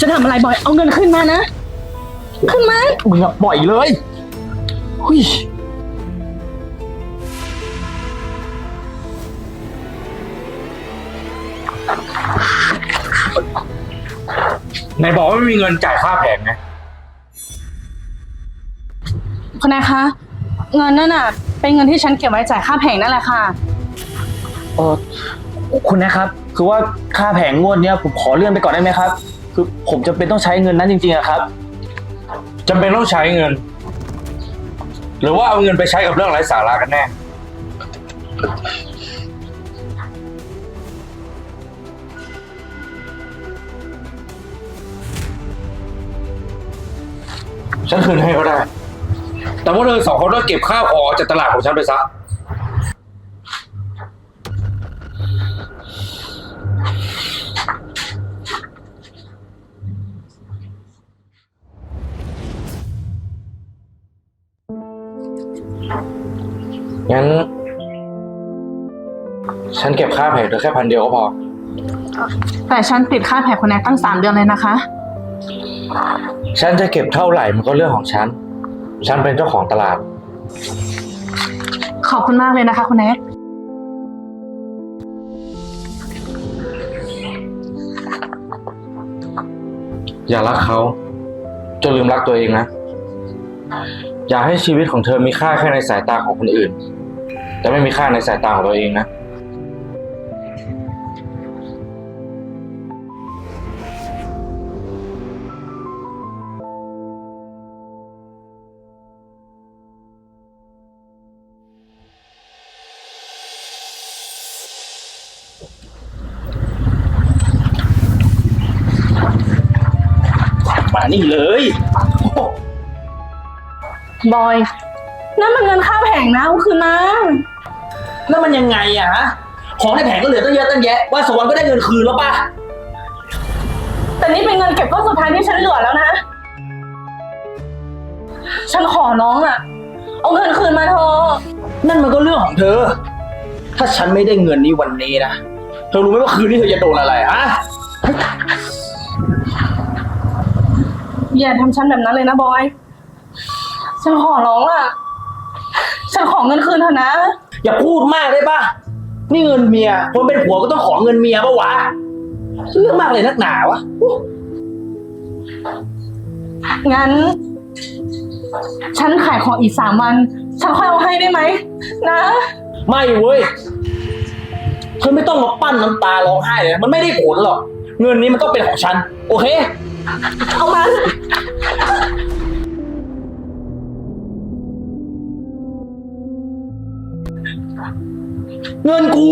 จะทำอะไรบอย เอาเงินขึ้นมานะ ขึ้นมา มึงอะปล่อยเลยหุยไหนบอกว่าไม่มีเงินจ่ายค่าแผงไง คุณนายคะ เงินนั่นน่ะ เป็นเงินที่ฉันเก็บไว้จ่ายค่าแผงนั่นแหละค่ะ เออคุณนะครับ คือว่าค่าแผงงวดเนี้ยผมขอเลื่อนไปก่อนได้ไหมครับ คือผมจำเป็นต้องใช้เงินนั้นจริงๆอะครับ จำเป็นต้องใช้เงิน หรือว่าเอาเงินไปใช้กับเรื่องไร้สาระกันแน่ ฉันคืนให้ก็ได้ แต่ว่าเธอสองคนต้องเก็บข้าวของออกจากตลาดของฉันไปซะ งั้น ฉันเก็บค่าแผงเธอแค่พันเดียวก็พอ แต่ฉันติดค่าแผงคุณนายตั้งสามเดือนเลยนะคะ ฉันจะเก็บเท่าไหร่มันก็เรื่องของฉัน ฉันเป็นเจ้าของตลาด ขอบคุณมากเลยนะคะคุณแน็กอย่ารักเขาจนลืมรักตัวเองนะ อย่าให้ชีวิตของเธอมีค่าแค่ในสายตาของคนอื่น แต่ไม่มีค่าในสายตาของตัวเองนะ มานี่เลย บอย นั่นมันเงินค่าแผงนะเอาคืนมานั่นมันยังไงอะฮะของในแผงก็เหลือตั้งเยอะตั้งแยะว่าสวรรค์ก็ได้เงินคืนแล้วป่ะ แต่นี่เป็นเงินเก็บก้อนสุดท้ายที่ฉันเหลือแล้วนะ ฉันขอน้องอะเอาเงินคืนมาเถอะนั่นมันก็เรื่องของเธอ ถ้าฉันไม่ได้เงินนี้วันนี้นะ เธอรู้ไหมว่าคืนนี้เธอจะโดนอะไรฮะอย่าทำฉันแบบนั้นเลยนะบอย ฉันขอร้องอะ ฉันขอเงินคืนเถอะนะ อย่าพูดมากได้ป่ะนี่เงินเมีย คนเป็นผัวก็ต้องขอเงินเมียปะวะเรื่องมากเลยนักหนาวะอู้งั้น ฉันขายของอีกสามวัน ฉันค่อยเอาให้ได้ไหมนะ ไม่เว้ยเธอไม่ต้องมาปั้นน้ำตาร้องไห้เลยนะมันไม่ได้ผลหรอก เงินนี้มันต้องเป็นของฉัน โอเค เอามา เงินกู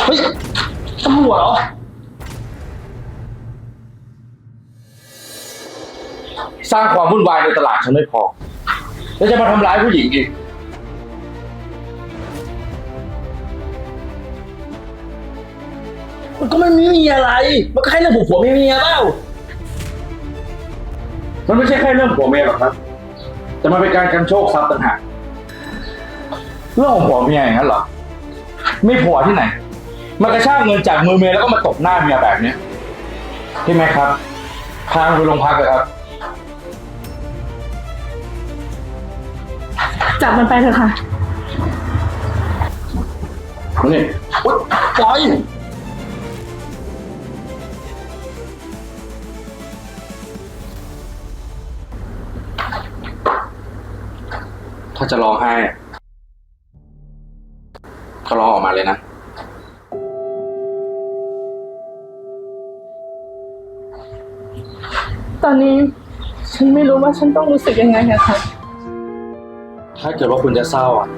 เฮ้ยตำรวจเหรอ สร้างความวุ่นวายในตลาดฉันไม่พอ แล้วจะมาทำร้ายผู้หญิงอีก มันก็ไม่มีอะไร มันก็แค่เรื่องผัวๆเมียๆเปล่า มันไม่ใช่แค่เรื่องผัวเมียหรอกครับ แต่มันเป็นการกันโชคทรัพย์ต่างหากเรื่องของผัวเมียอย่างนั้นเหรอไม่ผัวที่ไหน มันกระชากเงินจากมือเมียแล้วก็มาตบหน้าเมียแบบเนี้ยพี่แม่ครับพาไปโรงพักเลยครับ จับมันไปเถอะค่ะนี่โอ๊ยปล่อย ถ้าจะร้องไห้ ก็ร้องออกมาเลยนะ ตอนนี้ฉันไม่รู้ว่าฉันต้องรู้สึกยังไงอะค่ะ ถ้าเกิดว่าคุณจะเศร้าอะ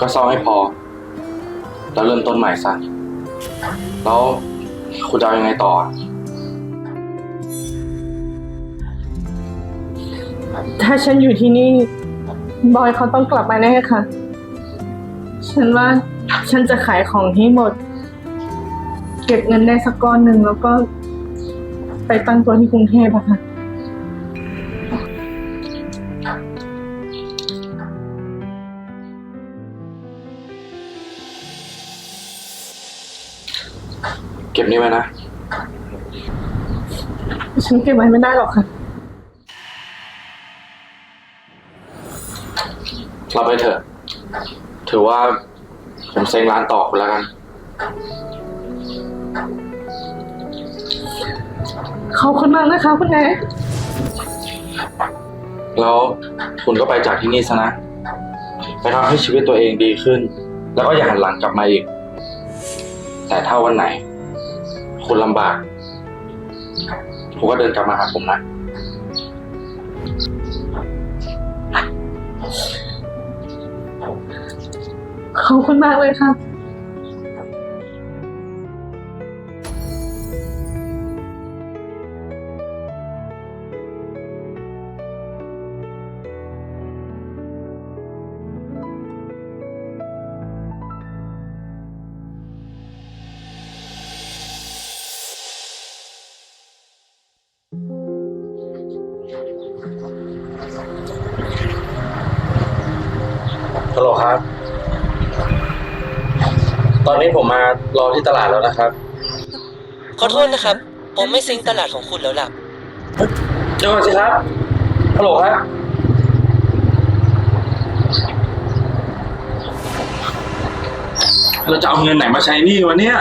ก็เศร้าให้พอ แล้วเริ่มต้นใหม่ซะ แล้วคุณจะเอายังไงต่อ ถ้าฉันอยู่ที่นี่ บอยเขาต้องกลับมาแน่ค่ะ ฉันว่าฉันจะขายของให้หมด เก็บเงินได้สักก้อนหนึ่งแล้วก็ ไปตั้งตัวที่กรุงเทพค่ะ เก็บนี่ไว้นะ ฉันเก็บไว้ไม่ได้หรอกค่ะ รับไปเถอะ ถือว่า ผมเซ็งร้านต่อคุณแล้วกัน ขอบคุณมากนะคะคุณแนทแล้วคุณก็ไปจากที่นี่ซะนะ ไปทำให้ชีวิตตัวเองดีขึ้น แล้วก็อย่าหันหลังกลับมาอีก แต่ถ้าวันไหน คุณลำบาก คุณก็เดินกลับมาหาผมนะ ขอบคุณมากเลยค่ะ ฮัลโหลครับ ตอนนี้ผมมารอที่ตลาดแล้วนะครับ ขอโทษนะครับ ผมไม่ซิงค์ตลาดของคุณแล้วล่ะ เดี๋ยวก่อนสิครับ ฮัลโหลครับ เราจะเอาเงินไหนมาใช้หนี่วะเนี่ย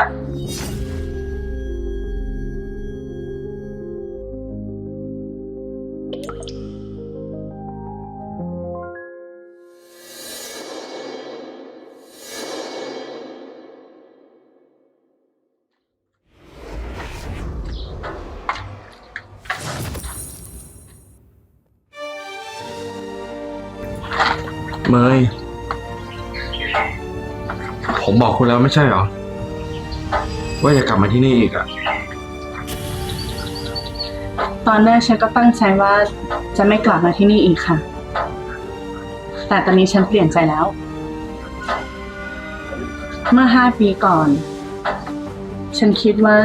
เมยผมบอกคุณแล้วไม่ใช่เหรอ ว่าอย่ากลับมาที่นี่อีกอะตอนแรกฉันก็ตั้งใจว่าจะไม่กลับมาที่นี่อีกค่ะ แต่ตอนนี้ฉันเปลี่ยนใจแล้ว เมื่อห้าปีก่อน ฉันคิดว่า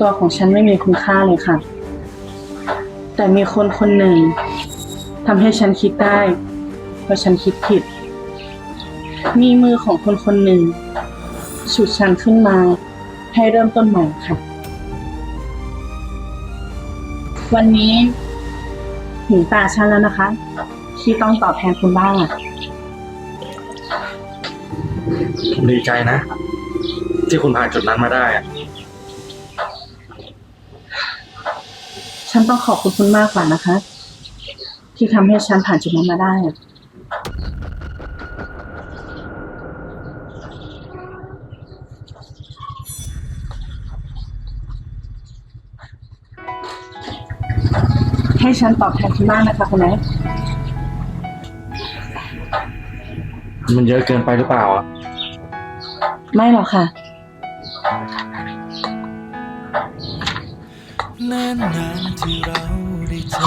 ตัวของฉันไม่มีคุณค่าเลยค่ะ แต่มีคนคนหนึ่งทำให้ฉันคิดได้ ว่าฉันคิดผิด มีมือของคนคนหนึ่งฉุดฉันขึ้นมา ให้เริ่มต้นใหม่ค่ะ วันนี้ถึงตาฉันแล้วนะคะ ที่ต้องตอบแทนคุณบ้างอะผมดีใจนะ ที่คุณผ่านจุดนั้นมาได้อะฉันต้องขอบคุณคุณมากกว่านะคะ ที่ทำให้ฉันผ่านจุดนั้นมาได้อะ ให้ฉันตอบแทนคุณมากนะคะคุณแม่มันเยอะเกินไปหรือเปล่าอะไม่หรอกค่ะ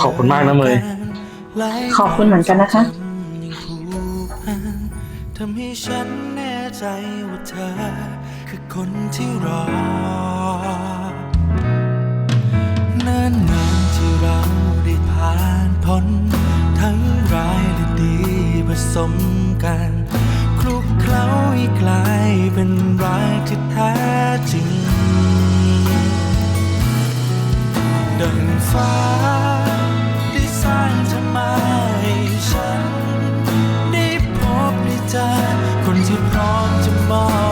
ขอบคุณมากนะเมย ขอบคุณเหมือนกันนะคะทำให้ฉันแน่ใจว่าเธอ คือคนที่รอ นานนานที่เราได้ผ่านพ้น ทั้งร้ายและดีผสมกัน คลุกเคล้าให้กลายเป็นรักที่แท้จริง ดังฟ้าได้สร้างเธอมาให้ฉัน ได้พบได้เจอ ม